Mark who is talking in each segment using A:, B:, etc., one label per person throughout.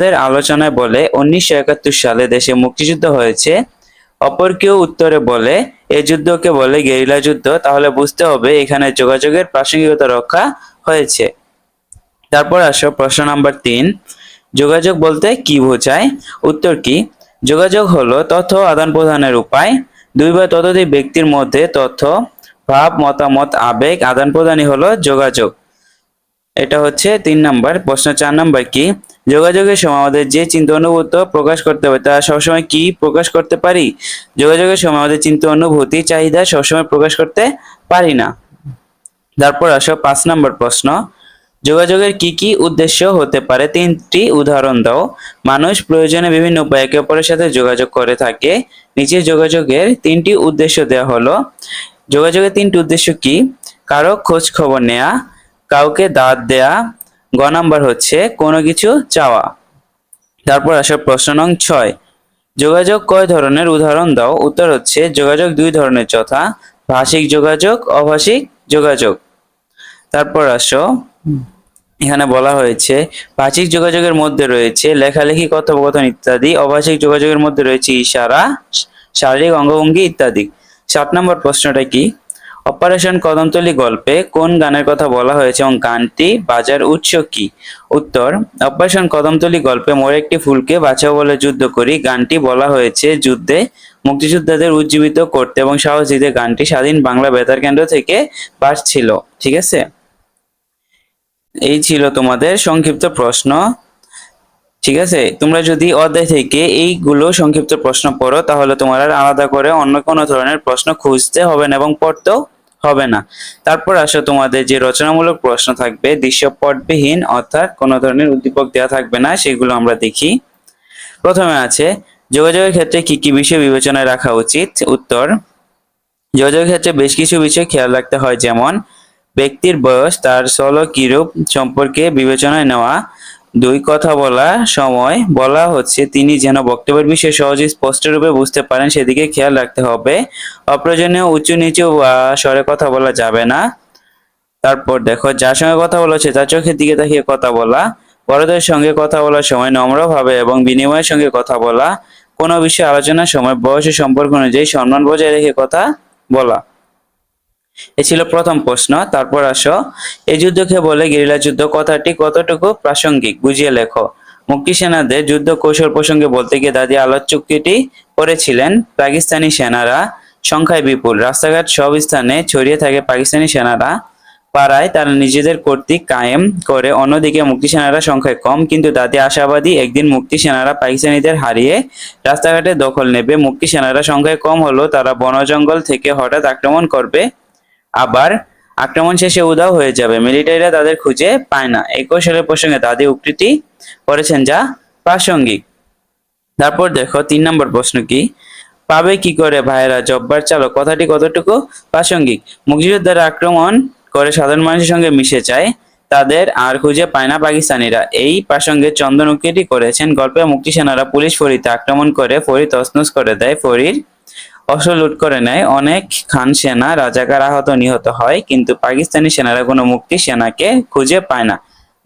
A: আমাদের আলোচনায় বলে উনিশশো একাত্তর সালে দেশে মুক্তিযুদ্ধ হয়েছে। অপর কেউ উত্তরে বলে এই যুদ্ধকে বলে গেরিলা যুদ্ধ, তাহলে বুঝতে হবে এখানে যোগাযোগের প্রাসঙ্গিকতা রক্ষা হয়েছে। তারপর আসো প্রশ্ন নাম্বার তিন। যোগাযোগ বলতে কি বোঝায়? উত্তর কি, যোগাযোগ হলো তথ্য আদান প্রদানের উপায়। দুই বা ততোধিক ব্যক্তির মধ্যে তথ্য, ভাব, মতামত, আবেগ, আদান প্রদানই হলো যোগাযোগ। এটা হচ্ছে তিন নাম্বার, প্রশ্ন চার নাম্বার কি? যোগাযোগের সময় আমাদের যে চিন্তা অনুভূত প্রকাশ করতে হবে, তা সবসময় কি প্রকাশ করতে পারি? যোগাযোগের সময় আমাদের চিন্তা অনুভূতি, চাহিদা সবসময় প্রকাশ করতে পারি না। তারপর আসো পাঁচ নাম্বার প্রশ্ন। যোগাযোগের কি কি উদ্দেশ্য হতে পারে? তিনটি উদাহরণ দাও। মানুষ প্রয়োজনে বিভিন্ন উপায়ে একে অপরের সাথে যোগাযোগ করে থাকে। নিচে যোগাযোগের তিনটি উদ্দেশ্য দেওয়া হলো। যোগাযোগের তিনটি উদ্দেশ্য কি? কারও খোঁজ খবর নেয়া কাউকে দাঁত দেয়া, গ নাম্বার হচ্ছে কোনো কিছু চাওয়া। তারপর আসে প্রশ্ন নং ছয়। যোগাযোগ কয় ধরনের? উদাহরণ দাও। উত্তর হচ্ছে যোগাযোগ দুই ধরনের, যথা ভাষিক যোগাযোগ, অভাষিক যোগাযোগ। তারপর আসো। এখানে বলা হয়েছে, ভাষিক যোগাযোগের মধ্যে রয়েছে লেখালেখি, কথোপকথন ইত্যাদি, অভাষিক যোগাযোগের মধ্যে রয়েছে ইশারা, শারীরিক অঙ্গভঙ্গি ইত্যাদি। সাত নম্বর প্রশ্নটা কি? অপারেশন কদমতলি গল্পে কোন গানের কথা বলা হয়েছে এবং গানটি বাজার উৎস কি? উত্তর, অপারেশন কদমতলী গল্পে মোর একটি ফুলকে বাঁচাও বলে যুদ্ধ করি। গানটি বলা হয়েছে যুদ্ধে মুক্তিযোদ্ধাদের উজ্জীবিত করতে এবং সাহস দিতে। গানটি স্বাধীন বাংলা বেতার কেন্দ্র থেকে ছিল। ঠিক আছে? এই ছিল তোমাদের সংক্ষিপ্ত প্রশ্ন। ঠিক আছে? তোমরা যদি অধ্যায় থেকে এইগুলো সংক্ষিপ্ত প্রশ্ন পড়ো, তাহলে তোমার আর আলাদা করে অন্য কোনো ধরনের প্রশ্ন খুঁজতে হবে না এবং পড়তেও হবে না। তারপর আসো তোমাদের যে রচনামূলক প্রশ্ন থাকবে দৃশ্যপটবিহীন অর্থাৎ কোনো ধরনের উদ্দীপক দেওয়া থাকবে না, সেগুলো আমরা দেখি। প্রথমে আছে, যোগাযোগের ক্ষেত্রে কি কি বিষয় বিবেচনায় রাখা উচিত? উত্তর, যোগাযোগের ক্ষেত্রে বেশ কিছু বিষয় খেয়াল রাখতে হয়, যেমন ব্যক্তির বয়স, তার চলো কিরূপ সম্পর্কে বিবেচনায় নেওয়া দুই কথা বলা সময় বলা হচ্ছে, তিনি যেন বক্তব্যের বিষয়ে সহজে স্পষ্ট রূপে বুঝতে পারেন, সেদিকে খেয়াল রাখতে হবে। অপ্রয়োজনীয় উঁচু নিচু স্বরে কথা বলা যাবে না। তারপর দেখো, যার সঙ্গে কথা বলা হচ্ছে, তার চোখের দিকে তাকিয়ে কথা বলা, বড়দের সঙ্গে কথা বলার সময় নম্রভাবে এবং বিনিময়ের সঙ্গে কথা বলা, কোনো বিষয়ে আলোচনার সময় বয়সের সম্পর্ক অনুযায়ী সম্মান বজায় রেখে কথা বলা। এ ছিল প্রথম প্রশ্ন। তারপর আসো। এই যুদ্ধকে বলে গেরিলা যুদ্ধ কথাটি কতটুকু প্রাসঙ্গিক? বুঝিয়ে লেখো। মুক্তি সেনাদের যুদ্ধ কৌশল প্রসঙ্গে বলতে গিয়ে দাদি আলোচ চুক্তিটি করেছিলেন পাকিস্তানি সেনারা। সংখ্যায় বিপুল। রাস্তাঘাট সব স্থানে ছড়িয়ে থাকে পাকিস্তানি সেনারা। পাড়ায় তারা নিজেদের কর্তৃক কায়েম করে। অন্যদিকে মুক্তি সেনারা সংখ্যায় কম, কিন্তু দাদি আশাবাদী একদিন মুক্তি সেনারা পাকিস্তানিদের হারিয়ে রাস্তাঘাটে দখল নেবে। মুক্তি সেনারা সংখ্যায় কম হলেও তারা বন জঙ্গল থেকে হঠাৎ আক্রমণ করবে। আবার আক্রমণ শেষে উধাও হয়ে যাবে। মিলিটারিরা তাদের খুঁজে পায় না। এই কৌশলের প্রসঙ্গে দাদি উক্তিটি করেছেন যা প্রাসঙ্গিক। তারপর দেখো, তিন নম্বর প্রশ্ন কি? পাবে কি করে ভাইয়েরা? জব্বার চালক। কথাটি কতটুকু? প্রাসঙ্গিক। মুক্তিযোদ্ধারা আক্রমণ করে সাধারণ মানুষের সঙ্গে মিশে যায়, তাদের আর খুঁজে পায় না পাকিস্তানিরা। এই প্রাসঙ্গে চন্দন উক্তিটি করেছেন গল্পে মুক্তি সেনারা পুলিশ ফরিতে আক্রমণ করে ফরি তছনছ করে দেয় ফরির অস্ত্র লুট করে নেয়। অনেক খান সেনা, রাজাকার আহত নিহত হয়, কিন্তু পাকিস্তানি সেনারা কোনো মুক্তি সেনাকে খুঁজে পায় না।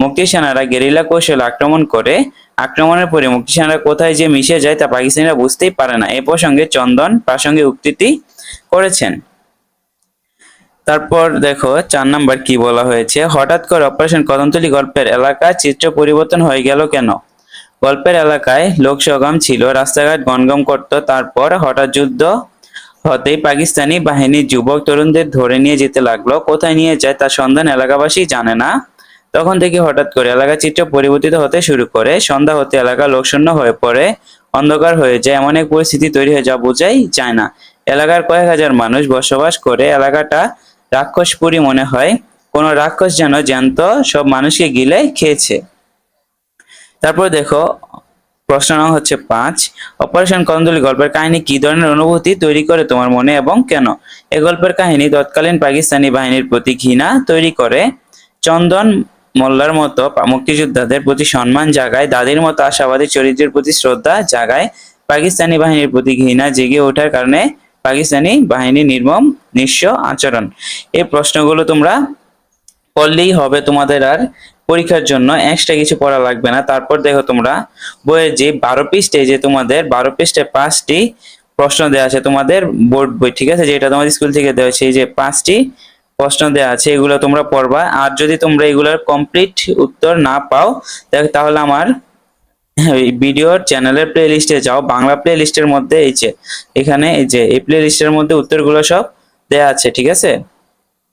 A: মুক্তি সেনারা গেরিলা কৌশল আক্রমণ করে। আক্রমণের পরে মুক্তি সেনারা কোথায় যে মিশে যায় তা পাকিস্তানিরা বুঝতেই পারে না। এ প্রসঙ্গে চন্দন প্রাসঙ্গিক উক্তিটি করেছেন। তারপর দেখো, চার নাম্বার কি বলা হয়েছে? হঠাৎ করে অপারেশন কদমতলী গল্পের এলাকা চিত্র পরিবর্তন হয়ে গেল কেন? গল্পের এলাকায় লোকসগম ছিল, রাস্তাঘাট গনগম করত, তারপর হঠাৎ যুদ্ধ হতেই পাকিস্তানি বাহিনী যুবক তরুণদের ধরে নিয়ে যেতে লাগল। কোথায় নিয়ে যায় তার সন্ধান এলাকাবাসী জানে না। তখন থেকে হঠাৎ করে এলাকা চিত্র পরিবর্তিত হতে শুরু করে। সন্ধ্যা হতে এলাকা লোকশূন্য হয়ে পড়ে। অন্ধকার হয়ে যায়। এমন এক পরিস্থিতি তৈরি হয়ে যা বোঝাই যায় না। এলাকার কয়েক হাজার মানুষ বসবাস করে এলাকাটা রাক্ষসপুরী মনে হয়। কোনো রাক্ষস যেন জ্যান্ত সব মানুষকে গিলে খেয়েছে। তারপর দেখো প্রশ্ন নং হচ্ছে পাঁচ, অপারেশন কন্দলি গল্পের কাহিনী কি ধরনের অনুভূতি তৈরি করে তোমার মনে এবং কেন? এ গল্পের কাহিনী তৎকালীন পাকিস্তানি বাহিনীর প্রতি ঘৃণা তৈরি করে। চন্দন মোল্লার মতো মুক্তিযোদ্ধাদের প্রতি সম্মান জাগায়, দাদির মতো আশাবাদী চরিত্রের প্রতি শ্রদ্ধা জাগায় পাকিস্তানি বাহিনীর প্রতি ঘৃণা জেগে ওঠার কারণে পাকিস্তানি বাহিনী নির্মম, নিঃস্ব আচরণ। এই প্রশ্নগুলো তোমরা পড়লেই হবে তোমাদের আর পরীক্ষার জন্য এক্সট্রা কিছু পড়া লাগবে না। তারপর দেখো তোমরা বইয়ের যে বারো পৃষ্ঠে যে তোমাদের বারো পৃষ্ঠে পাঁচটি প্রশ্ন দেওয়া আছে, তোমাদের বোর্ড বই, ঠিক আছে? যেটা তোমাদের স্কুল থেকে দেওয়া এই যে পাঁচটি প্রশ্ন দেওয়া আছে, এগুলো তোমরা পড়বা। আর যদি তোমরা এগুলোর কমপ্লিট উত্তর না পাও, দেখ- তাহলে আমার ভিডিওর চ্যানেলের প্লে লিস্টে যাও। বাংলা প্লে লিস্টের মধ্যে এই যে, এখানে এই যে, এই প্লে লিস্টের মধ্যে উত্তরগুলো সব দেয়া আছে, ঠিক আছে?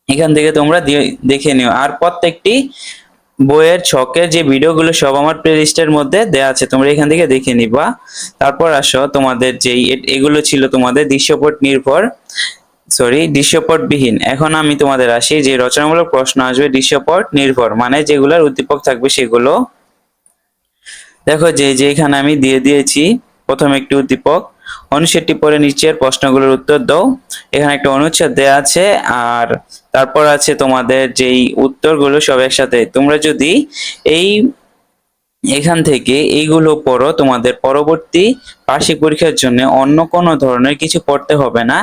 A: এখান থেকে তোমরা দেখে নিও। আর প্রত্যেকটি বইয়ের ছকের যে ভিডিওগুলো সব আমার প্লে লিস্টের মধ্যে দেয়া আছে, তোমরা এখান থেকে দেখে নিবা। তারপর আসো, তোমাদের যেই এগুলো ছিল তোমাদের দৃশ্যপট নির্ভর সরি দৃশ্যপট বিহীন এখন আমি তোমাদের আসি, যে রচনামূলক প্রশ্ন আসবে, দৃশ্যপট নির্ভর মানে যেগুলোর উদ্দীপক থাকবে সেগুলো। দেখো, যে যে এখানে আমি দিয়ে দিয়েছি প্রথম একটি উদ্দীপক, অনুচ্ছেদটি পরে নিচের প্রশ্নগুলোর উত্তর দাও। এখানে একটা অনুচ্ছেদ দেয়া আছে, আর তারপর আছে তোমাদের যেই উত্তরগুলো সব একসাথে। তোমরা যদি এই, এখান থেকে এইগুলো পড়ো, তোমাদের পরবর্তী বার্ষিক পরীক্ষার জন্য অন্য কোনো ধরনের কিছু পড়তে হবে না।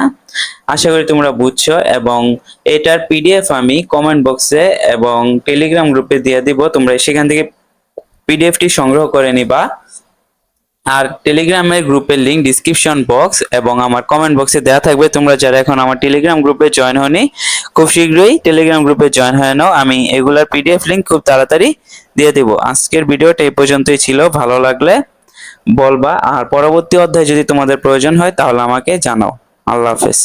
A: আশা করি তোমরা বুঝছ, এবং এটার পিডিএফ আমি কমেন্ট বক্সে এবং টেলিগ্রাম গ্রুপে দিয়ে দিব। তোমরা সেখান থেকে পিডিএফটি সংগ্রহ করে নিবা। আর টেলিগ্রামের গ্রুপের লিঙ্ক ডিসক্রিপশন বক্স এবং আমার কমেন্ট বক্সে দেওয়া থাকবে। তোমরা যারা এখন আমার টেলিগ্রাম গ্রুপে জয়েন হনি খুব শীঘ্রই টেলিগ্রাম গ্রুপে জয়েন হয়ে নাও। আমি এগুলার পিডিএফ লিঙ্ক খুব তাড়াতাড়ি দিয়ে দেবো। আজকের ভিডিওটা এই পর্যন্তই ছিল। ভালো লাগলে বলবা। আর পরবর্তী অধ্যায় যদি তোমাদের প্রয়োজন হয়, তাহলে আমাকে জানাও। আল্লাহ হাফেজ।